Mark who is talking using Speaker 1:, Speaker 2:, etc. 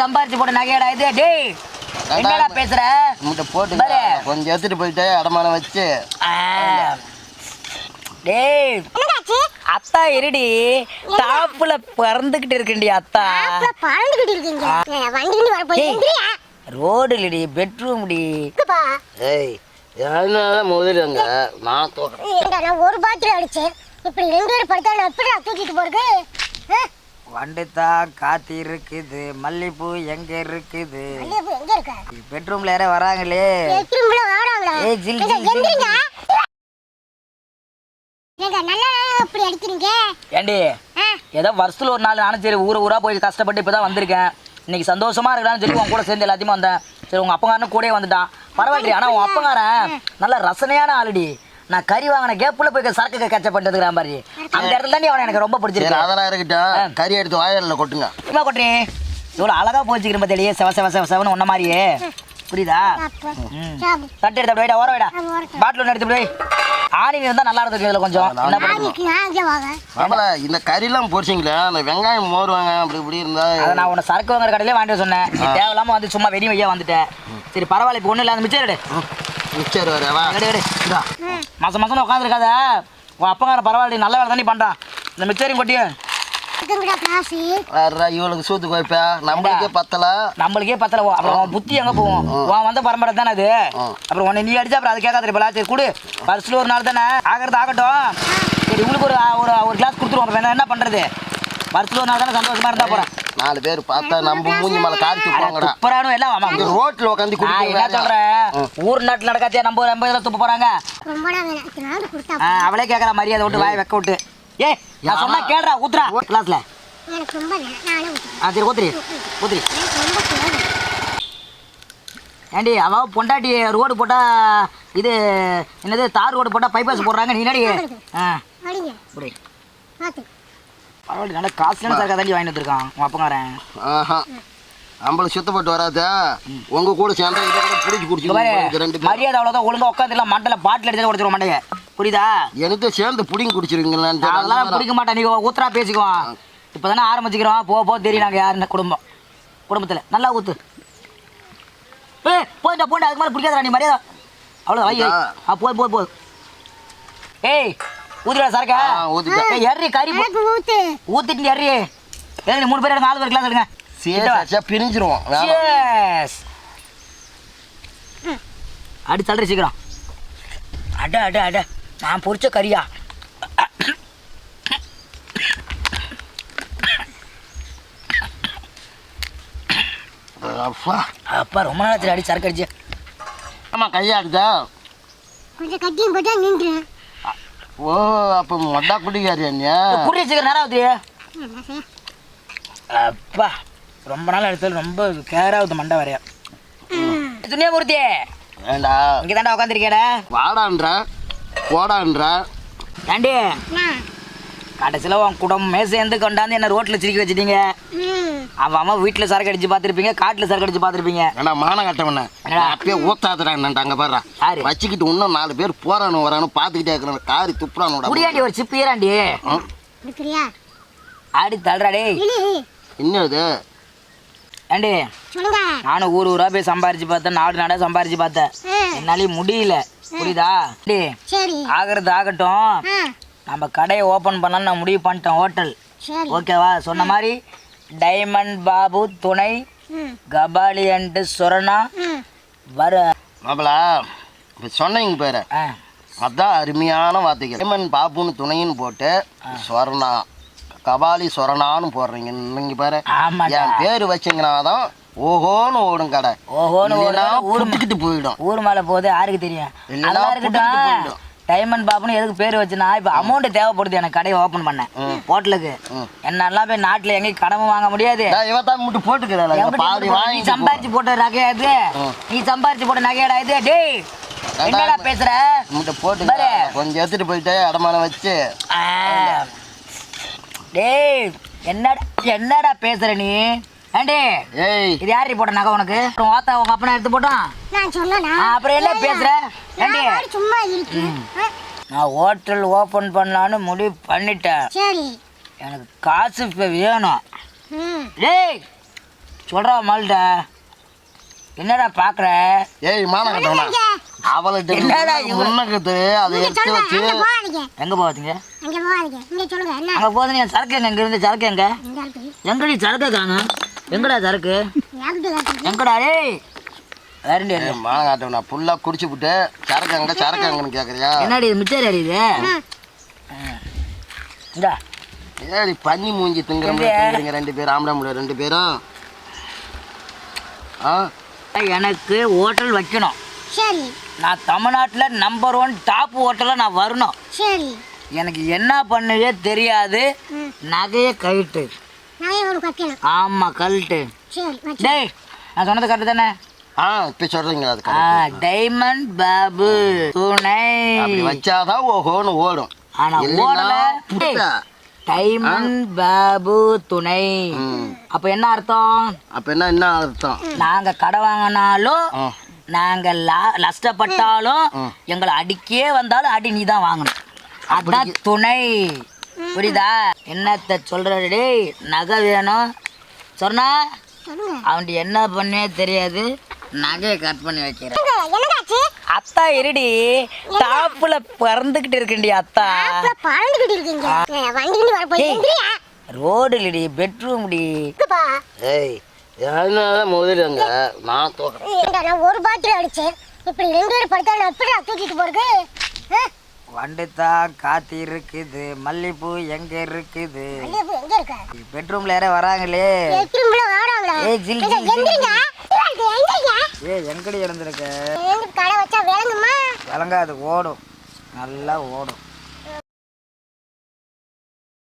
Speaker 1: சம்பாரிச்சு போட்ட நகையடா இது. டேய் என்னடா பேசுற?
Speaker 2: உங்கள்கிட்ட போட்டு
Speaker 1: பாரு.
Speaker 2: கொஞ்சம் எடுத்துட்டு போயிட்டு அடமானம் வச்சு.
Speaker 1: டேய் அத்தா இருடி டாப்ல பறந்துகிட்டு இருக்குண்டி அத்தா.
Speaker 3: பறந்துகிட்டு இருக்கீங்க.
Speaker 1: ரோடு இல்லடி பெட்ரூம் டி
Speaker 2: ஏய் அதனால முதலுங்க நான் தோக்கிறேன்.
Speaker 3: நான் ஒரு பாட்டில் அடிச்சேன். இப்படி ரெண்டு பேரும் படுத்தா நான் எப்படி தூக்கிட்டு போறது? ஆ?
Speaker 1: வண்டுத்தா காத்து இருக்குது? மல்லிப்பூ எங்க இருக்குது பெட்ரூம்ல யாரோ வராங்களே. ஏய், ஜில், ஏண்டி? ஏதோ வருஷத்துல ஒரு நாள் நானும் சரி ஊர் ஊரா போய் கஷ்டப்பட்டு இப்பதான் வந்திருக்கேன். இன்னைக்கு சந்தோஷமா இருக்கலாம்னு சொல்லி உன் கூட சேர்ந்து எல்லாத்தையுமே வந்தேன். சரி உங்க அப்பங்காரனும் கூடயே வந்துட்டான். பரவாயில்ல ஆனா உன் அப்பங்காரன் நல்ல ரசனையான ஆளுடி. நான் கறி வாங்கின கேப்புல போய் சரக்கு கச்ச பண்ணிட்டுக்கிறான் பாரு. அந்த இடத்துல தான் அவனை எனக்கு ரொம்ப
Speaker 2: சரி
Speaker 1: பிடிச்சிருக்கு
Speaker 2: அதெல்லாம் இருக்கட்டும். கறி எடுத்து வாயிலில் கொட்டுங்க.
Speaker 1: இம்மா கொட்ரி இவ்வளோ அழகா போச்சுக்கிறேன் பத்தியே செவ செவ செவ செவன்னு உன்ன மாதிரியே. புரியுதா. தட்டு எடுத்து அப்படியே ஓர வைடா. பாட்டில் ஒன்று எடுத்து போய் ஆணி இருந்தால் நல்லா இருந்திருக்கு இதில் கொஞ்சம். என்ன
Speaker 2: இந்த கறிலாம் பொரிச்சிங்களே அந்த வெங்காயம் மோருவாங்க அப்படி இப்படி இருந்தா
Speaker 1: அதை நான் உன்னை சரக்கு வாங்குற கடையிலே வாங்கிட்டு சொன்னேன். நீ தேவையில்லாம வந்து சும்மா வெடி வையா வந்துட்டேன் சரி பரவாயில்ல இப்போ ஒன்றும் இல்லை அந்த மிச்சம் எடு
Speaker 2: மிச்சர் வரவா
Speaker 1: எடு எடு மாசம் மாசம் உட்காந்துருக்காத உன் அப்பங்கார பரவாயில்ல நல்ல வேலை தானே பண்ணுறான் இந்த மிச்சரையும் கொட்டி
Speaker 3: இதுங்கடா காசு.
Speaker 2: வர்றா இவளுக்கு சூத்து கோய்ப்பா நம்மளுக்கே பத்தல?
Speaker 1: நம்மளுக்கே பத்தல. அப்புறம் புத்தி எங்கே போகும்? உன் வந்த பரம்பரை தானே அது? அப்புறம் உன்னை நீ அடிச்சா அப்புறம் அது கேட்காது இப்போ சரி கொடு. வருஷத்துல ஒரு நாள் தானே? ஆகிறது ஆகட்டும். சரி உங்களுக்கு ஒரு ஒரு ஒரு கிளாஸ் கொடுத்துருவோம். அப்புறம் என்ன- என்ன பண்ணுறது வருஷத்துல ஒரு நாள் தானே சந்தோஷமா இருந்தா போகிறேன்
Speaker 2: நாலு பேர் பார்த்தா நம்ம மூஞ்சி மேல காரி துப்பாங்கடா
Speaker 1: துப்புறானும் எல்லாம் ஆமா
Speaker 2: இங்க ரோட்ல உட்காந்து
Speaker 1: நான் என்ன சொல்றேன் ஊர் நாட்டுல நடக்காதே நம்ம நம்ம இதில் துப்ப போறாங்க.
Speaker 3: ரொம்ப
Speaker 1: அவளே கேட்கற மரியாதை விட்டு வாய் வைக்க விட்டு. ஏ நான் சொன்னா கேடுறா ஊத்துறா கிளாஸ்ல
Speaker 3: எனக்கு ரொம்ப
Speaker 1: ஆ சரி
Speaker 3: ரொம்ப தேவை.
Speaker 1: ஏண்டி அவ பொண்டாட்டி ரோடு போட்டா இது என்னது தார் ரோடு போட்டா பைபாஸ் போடுறாங்க நீ என்னடி? ஆ பரவாயில்ல நல்லா காஸ்ட்லியான சரக்கா தாண்டி வாங்கிட்டு வந்திருக்கான் உன் அப்பங்காரன்.
Speaker 2: ஆஹா. நம்மளுக்கு சுத்தப்பட்டு வராதா. உங்க கூட சேர்ந்தா இதை கூட பிடிச்சி குடிச்சு ரெண்டு
Speaker 1: மரியாதை அவ்வளோதான் ஒழுங்கா உட்காந்துலாம் மண்டல பாட்டில் எடுத்து உடச்சிரும் மண்டைய. புரியுதா?
Speaker 2: எனக்கு சேர்ந்து புடிங்கி குடிச்சிருவீங்களான்னு
Speaker 1: அதெல்லாம். பிடிக்க மாட்டேன் நீ ஊத்துறா பேசிக்குவோம் இப்போ தானே ஆரம்பிச்சுக்கிறோம். போ போ தெரியும் நாங்கள் யாருன்னு குடும்பம். குடும்பத்தில். நல்லா ஊத்து. ஏ போயிட்டா போயிட்டா அதுக்கு மேலே பிடிக்காதடா நீ மரியாதை. அவ்வளோ ஐயோ போய் போய் போய் ஏய் ஊத்துடா சரக்கா.
Speaker 2: ஊத்திட்டேன்.
Speaker 1: எறி கறி
Speaker 3: ஊத்து.
Speaker 1: ஊத்திட்டு எறி நீ மூணு பேர் நாலு பேர் கிளாஸ் எடுங்க.
Speaker 2: சரி சரி, பிரிஞ்சிருவோம்.
Speaker 1: அடி தள்ளுற சீக்கிரம். அட அட அட. நான் பொரிச்ச கறியா?
Speaker 2: அப்பா
Speaker 1: அப்பா ரொம்ப நாள் அடி சரக்கு அடிச்சு.
Speaker 2: ஆமா கையாடுதா?
Speaker 3: கொஞ்சம் கட்டியும் போட்டா நின்று
Speaker 2: ஓ அப்ப மொட்டா குடிக்காரியா நீ?
Speaker 1: குடிய சீக்கிரம் நேரம் ஆகுது
Speaker 3: என்ன
Speaker 1: அப்பா ரொம்ப நாள் எடுத்தாலும் ரொம்ப கேர் ஆகுது மண்டை வரையா. துணியா மூர்த்தி
Speaker 2: ஏண்டா?
Speaker 1: இங்கே தாண்டா உட்காந்துருக்கேடா
Speaker 2: வாடான்ற? போடான்ற?
Speaker 1: ஏண்டி? கடைசியில் உன் குடும்பமே சேர்ந்து கொண்டாந்து என்ன ரோட்டில் சிரிக்க வச்சிட்டீங்க.
Speaker 3: ம்.
Speaker 1: அவன் அவன் வீட்டில் சரக்கு அடிச்சு பார்த்துருப்பீங்க காட்டில் சரக்கு அடிச்சு பார்த்துருப்பீங்க.
Speaker 2: ஏண்டா மான கட்டவன ஊத்தாதுடா என்னன்ட்டு அங்க பாரு
Speaker 1: யாரு?
Speaker 2: வச்சுக்கிட்டு இன்னும் நாலு பேர் போறானு வரானு பாத்துக்கிட்டே இருக்கிறான் காரி துப்புறானோட.
Speaker 1: குடியாண்டி ஒரு சிப்பு
Speaker 3: இருக்கிறியா
Speaker 1: ஆடி தள்ளுறாடே
Speaker 3: இனி
Speaker 2: என்ன இது?
Speaker 1: ஏண்டி? நானும் ஊர் ஊரா போய் சம்பாரிச்சு பார்த்தேன் நாடு நாடா சம்பாரிச்சு பார்த்தேன்.
Speaker 3: ஆ,
Speaker 1: என்னாலையும் முடியல. புரியுதா? டேய்
Speaker 3: சரி.
Speaker 1: ஆகிறது ஆகட்டும். நம்ம கடையை ஓப்பன் பண்ணலாம்னு நான் முடிவு பண்ணிட்டேன் ஹோட்டல்
Speaker 3: சரி.
Speaker 1: ஓகேவா சொன்ன மாதிரி டைமண்ட் பாபு துணை கபாலி அண்டு சுரணா வர.
Speaker 2: மாப்பிள இப்ப சொன்னீங்க பேரு. அதான் அருமையான வார்த்தைகள். ஹேமன் பாப்புன்னு துணைன்னு போட்டு சொரணா கபாலி சொரணான்னு போடுறீங்க நீங்க பாரு. என் பேர் வச்சீங்கன்னாதான் ஓஹோன்னு ஓடும் கடை.
Speaker 1: ஓஹோன்னு ஓடும், ஊர்
Speaker 2: போயிடும்.
Speaker 1: ஊர் மேலே போகுது யாருக்கு தெரியும்? டைமண்ட் பாபுன்னு எதுக்கு பேர் வச்சுனா இப்போ அமௌண்ட் தேவைப்படுது எனக்கு கடையை ஓப்பன் பண்ணேன் ஹோட்டலுக்கு. என்னெல்லாம் போய் நாட்டில் எங்கேயும் கடன் வாங்க முடியாது.
Speaker 2: மட்டும் போட்டுக்கிறேன்
Speaker 1: நீ சம்பாரிச்சு போட்ட நகையா இது? நீ சம்பாரிச்சு போட்ட நகையாடா இது? டேய் என்னடா பேசுற?
Speaker 2: மட்டும் போட்டு. கொஞ்சம் எடுத்துட்டு போயிட்டு அடமானம் வச்சு.
Speaker 1: டேய் என்னடா என்னடா பேசுற நீ? ஏண்டி?
Speaker 2: ஏய்.
Speaker 1: இது யாரி போட்ட நகை உனக்கு? உன் ஓத்தா உங்க அப்பனா எடுத்து போட்டான்?
Speaker 3: நான் சொன்னேனா
Speaker 1: ஆ, அப்புறம் என்ன பேசுற?
Speaker 3: நான் பாட்டு சும்மா இருக்கு. ஆ,
Speaker 1: நான் ஹோட்டல் ஓப்பன் பண்ணலான்னு முடிவு பண்ணிட்டேன்.
Speaker 3: சரி.
Speaker 1: எனக்கு காசு இப்போ வேணும்.
Speaker 3: ம்.
Speaker 1: டேய் சொல்றா மால்ட்ட. என்னடா பாக்குற?
Speaker 2: ஏய் மான கட்டவனா அவள்கிட்ட
Speaker 1: என்னடா
Speaker 2: முன்னக்கத்து அதை எடுத்து வச்சு.
Speaker 1: எங்க போவீங்க
Speaker 3: அங்க போகாதீங்க. இங்க சொல்லுங்க.
Speaker 1: அங்க சரக்கு எங்க? இங்க இருந்து சரக்கு எங்க? எங்கடி சரக்கு காணும்? எங்கடா சரக்கு? எங்கடா டேய்? வேறண்டி
Speaker 2: ஏய், மான காட்டவனா ஃபுல்லா குடிச்சு விட்டு சரக்கு அங்க சரக்கு அங்கன்னு கேக்குறியா?
Speaker 1: என்னடி இது மிச்சர் அடி இது? இந்தா.
Speaker 2: ஏடி பன்னி மூஞ்சி திங்கிற? திங்கிறீங்க ரெண்டு பேரும் ஆம்பளை ரெண்டு பேரும்? ஆ?
Speaker 1: எனக்கு ஹோட்டல் வைக்கணும்.
Speaker 3: சரி.
Speaker 1: நான் தமிழ்நாட்டில் நம்பர் ஒன் டாப் ஹோட்டலில் நான் வரணும்.
Speaker 3: சரி.
Speaker 1: எனக்கு என்ன பண்ணுதே தெரியாது. நகையை கழட்டு
Speaker 3: சரி வச்சு
Speaker 1: டேய் நான் சொன்னது கரெக்டு தானே?
Speaker 2: ஆ இப்போ அது.
Speaker 1: டைமண்ட் பாபு துணை.
Speaker 2: அப்படி வச்சாதான் ஓஹோன்னு ஓடும்.
Speaker 1: ஆனா ஓடல. டைமண்ட் பாபு துணை. அப்ப என்ன அர்த்தம்?
Speaker 2: அப்ப என்ன என்ன அர்த்தம்?
Speaker 1: நாங்க கடை வாங்கினாலும். நாங்க லா- நஷ்டப்பட்டாலும். எங்களை அடிக்கே வந்தாலும் அடி நீ தான் வாங்கணும் அதான் துணை. புரியுதா? என்னத்த சொல்றது? டேய் நகை வேணும். சொன்னா அவன்ட்டு என்ன பண்ணவே தெரியாது. நகையை கட் பண்ணி வைக்கிறேன். அத்தா இருடி. டாப்ல பறந்துகிட்டு இருக்கண்டி அத்தா.
Speaker 3: பறந்துகிட்டு இருக்கீங்க. ஏய், வண்டி கிண்டி வர போய்
Speaker 1: டேய்.
Speaker 3: எந்திரியா?
Speaker 1: ரோடு இல்லடி பெட்ரூம் டி.
Speaker 3: இருக்குப்பா
Speaker 2: ஏய் அதனால முதலிங்க நான் தோக்கிறேன்.
Speaker 3: ஒரு பாட்டில் அடிச்சேன். இப்படி ரெண்டு பேரும் படுத்தா நான் எப்படி தூக்கிட்டு போறது?
Speaker 1: வண்டுதான் காத்து இருக்குது? மல்லிப்பூ எங்க இருக்குது பெட்ரூம்ல யாரோ வராங்களே. ஏய், ஜில், ஜில், ஜில்,
Speaker 3: எந்திரிங்க. எந்திரிங்க.
Speaker 1: ஏ எங்கடி இறந்துருக்க
Speaker 3: எங்க கடை வச்சா விளங்குமா?
Speaker 1: விளங்காது ஓடும். நல்லா ஓடும்.